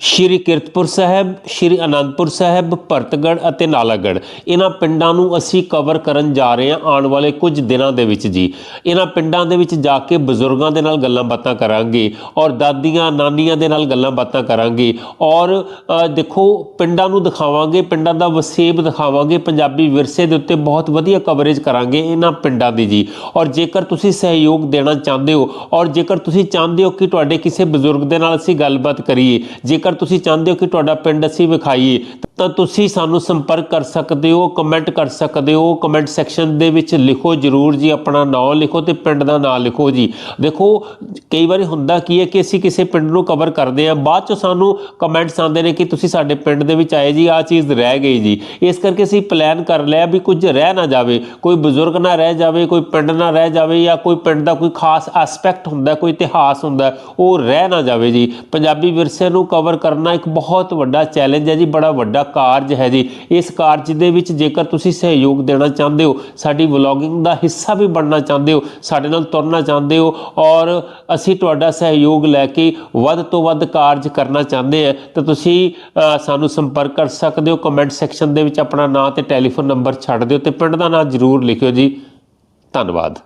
ਸ਼੍ਰੀ ਕਿਰਤਪੁਰ ਸਾਹਿਬ, ਸ਼੍ਰੀ ਅਨੰਦਪੁਰ ਸਾਹਿਬ, ਭਰਤਗੜ੍ਹ ਅਤੇ ਨਾਲਾਗੜ੍ਹ। ਇਹਨਾਂ ਪਿੰਡਾਂ ਨੂੰ ਅਸੀਂ ਕਵਰ ਕਰਨ ਜਾ ਰਹੇ ਹਾਂ ਆਉਣ ਵਾਲੇ ਕੁਝ ਦਿਨਾਂ ਦੇ ਵਿੱਚ ਜੀ। ਇਹਨਾਂ ਪਿੰਡਾਂ ਦੇ ਵਿੱਚ ਜਾ ਕੇ ਬਜ਼ੁਰਗਾਂ ਦੇ ਨਾਲ ਗੱਲਾਂ ਬਾਤਾਂ ਕਰਾਂਗੇ ਔਰ ਦਾਦੀਆਂ, ਨਾਨੀਆਂ ਦੇ ਨਾਲ ਗੱਲਾਂ ਬਾਤਾਂ ਕਰਾਂਗੇ ਔਰ ਦੇਖੋ ਪਿੰਡਾਂ ਨੂੰ ਦਿਖਾਵਾਂਗੇ, ਪਿੰਡਾਂ ਦਾ ਵਸੇਬ ਦਿਖਾਵਾਂਗੇ, ਪੰਜਾਬੀ ਵਿਰਸੇ ਦੇ ਉੱਤੇ ਬਹੁਤ ਵਧੀਆ ਕਵਰੇਜ ਕਰਾਂਗੇ ਇਹਨਾਂ ਪਿੰਡਾਂ ਦੀ ਜੀ। ਔਰ ਜੇਕਰ ਤੁਸੀਂ ਸਹਿਯੋਗ ਦੇਣਾ ਚਾਹੁੰਦੇ ਹੋ ਔਰ ਜੇਕਰ ਤੁਸੀਂ ਚਾਹੁੰਦੇ ਹੋ ਕਿ ਤੁਹਾਡੇ ਕਿਸੇ ਬਜ਼ੁਰਗ ਦੇ ਨਾਲ ਅਸੀਂ ਗੱਲਬਾਤ ਕਰੀਏ ਜੇ ਜੇਕਰ ਤੁਸੀਂ ਚਾਹੁੰਦੇ ਹੋ ਕਿ ਤੁਹਾਡਾ ਪਿੰਡ ਅਸੀਂ ਵਿਖਾਈਏ ਤਾਂ ਤੁਸੀਂ ਸਾਨੂੰ ਸੰਪਰਕ ਕਰ ਸਕਦੇ ਹੋ ਕਮੈਂਟ ਕਰ ਸਕਦੇ ਹੋ ਕਮੈਂਟ ਸੈਕਸ਼ਨ ਦੇ ਵਿੱਚ ਲਿਖੋ ਜਰੂਰ ਜੀ, ਆਪਣਾ ਨਾਮ ਲਿਖੋ ਤੇ ਪਿੰਡ ਦਾ ਨਾਮ ਲਿਖੋ ਜੀ। ਦੇਖੋ, ਕਈ ਵਾਰੀ ਹੁੰਦਾ ਕੀ ਹੈ ਕਿ ਅਸੀਂ ਕਿਸੇ ਪਿੰਡ ਨੂੰ ਕਵਰ ਕਰਦੇ ਆ ਬਾਅਦ ਚ ਸਾਨੂੰ ਕਮੈਂਟਸ ਆਉਂਦੇ ਨੇ ਕਿ ਤੁਸੀਂ ਸਾਡੇ ਪਿੰਡ ਦੇ ਵਿੱਚ ਆਏ ਜੀ ਆ ਚੀਜ਼ ਰਹਿ ਗਈ ਜੀ। ਇਸ ਕਰਕੇ ਅਸੀਂ ਪਲਾਨ ਕਰ ਲਿਆ ਵੀ ਕੁਝ ਰਹਿ ਨਾ ਜਾਵੇ, ਕੋਈ ਬਜ਼ੁਰਗ ਨਾ ਰਹਿ ਜਾਵੇ, ਕੋਈ ਪਿੰਡ ਨਾ ਰਹਿ ਜਾਵੇ ਜਾਂ ਕੋਈ ਪਿੰਡ ਦਾ ਕੋਈ ਖਾਸ ਐਸਪੈਕਟ ਹੁੰਦਾ, ਕੋਈ ਇਤਿਹਾਸ ਹੁੰਦਾ, ਉਹ ਰਹਿ ਨਾ ਜਾਵੇ ਜੀ। ਪੰਜਾਬੀ ਵਿਰਸੇ ਨੂੰ ਕਵਰ ਕਰਨਾ ਇੱਕ ਬਹੁਤ ਵੱਡਾ ਚੈਲੰਜ ਹੈ ਜੀ, ਬੜਾ ਵੱਡਾ ਕਾਰਜ ਹੈ ਜੀ। ਇਸ ਕਾਰਜ ਦੇ ਵਿੱਚ ਜੇਕਰ ਤੁਸੀਂ ਸਹਿਯੋਗ ਦੇਣਾ ਚਾਹੁੰਦੇ ਹੋ, ਸਾਡੀ ਵਲੌਗਿੰਗ ਦਾ ਹਿੱਸਾ ਵੀ ਬਣਨਾ ਚਾਹੁੰਦੇ ਹੋ, ਸਾਡੇ ਨਾਲ ਤੁਰਨਾ ਚਾਹੁੰਦੇ ਹੋ ਔਰ ਅਸੀਂ ਤੁਹਾਡਾ ਸਹਿਯੋਗ ਲੈ ਕੇ ਵੱਧ ਤੋਂ ਵੱਧ ਕਾਰਜ ਕਰਨਾ ਚਾਹੁੰਦੇ ਆ ਤਾਂ ਤੁਸੀਂ ਸਾਨੂੰ ਸੰਪਰਕ ਕਰ ਸਕਦੇ ਹੋ। ਕਮੈਂਟ ਸੈਕਸ਼ਨ ਦੇ ਵਿੱਚ ਆਪਣਾ ਨਾਮ ਤੇ ਟੈਲੀਫੋਨ ਨੰਬਰ ਛੱਡ ਦਿਓ ਤੇ ਪਿੰਡ ਦਾ ਨਾਮ ਜ਼ਰੂਰ ਲਿਖਿਓ ਜੀ। ਧੰਨਵਾਦ।